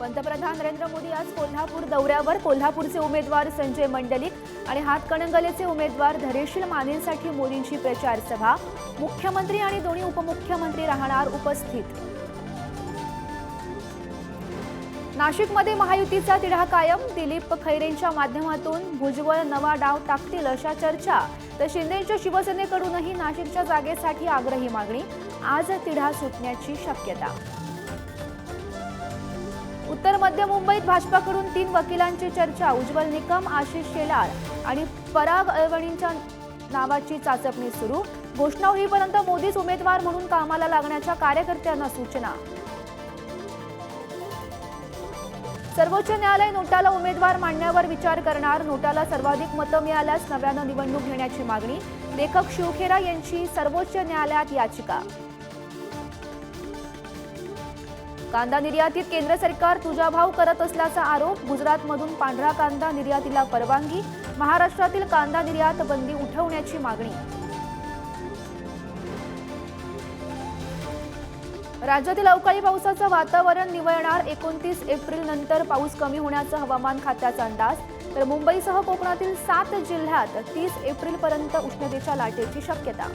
पंतप्रधान नरेंद्र मोदी आज कोल्हापूर दौऱ्यावर कोल्हापूरचे उमेदवार संजय मंडलिक आणि हातकणंगलेचे उमेदवार धैर्यशील मानेंसाठी मोदींची प्रचार सभा. मुख्यमंत्री आणि दोन्ही उपमुख्यमंत्री राहणार उपस्थित. नाशिकमध्ये महायुतीचा तिढा कायम. दिलीप खैरेंच्या माध्यमातून भुजबळ नवा डाव टाकतील अशा चर्चा. तर शिंदेच्या शिवसेनेकडूनही नाशिकच्या जागेसाठी आग्रही मागणी. आज तिढा सुटण्याची शक्यता. उत्तर मध्य मुंबईत भाजपाकडून तीन वकिलांची चर्चा. उज्ज्वल निकम आशिष शेलार आणि पराग अळवणींच्या नावाची चाचपणी सुरू. घोषणा होईपर्यंत मोदीच उमेदवार म्हणून कामाला लागण्याच्या कार्यकर्त्यांना सूचना. सर्वोच्च न्यायालय नोटाला उमेदवार मांडण्यावर विचार करणार. नोटाला सर्वाधिक मतं मिळाल्यास नव्यानं निवडणूक घेण्याची मागणी. लेखक शिवखेरा यांची सर्वोच्च न्यायालयात याचिका. कांदा निर्यातीत केंद्र सरकार तुजाभाव करत असल्याचा आरोप गुजरातमधून पांढरा कांदा निर्यातीला परवानगी महाराष्ट्रातील कांदा निर्यात बंदी उठवण्याची मागणी. राज्यातील अवकाळी पावसाचं वातावरण निवळणार एकोणतीस एप्रिल नंतर पाऊस कमी होण्याचा हवामान खात्याचा अंदाज. तर मुंबईसह कोकणातील सात जिल्ह्यात तीस एप्रिलपर्यंत उष्णतेच्या लाटेची शक्यता.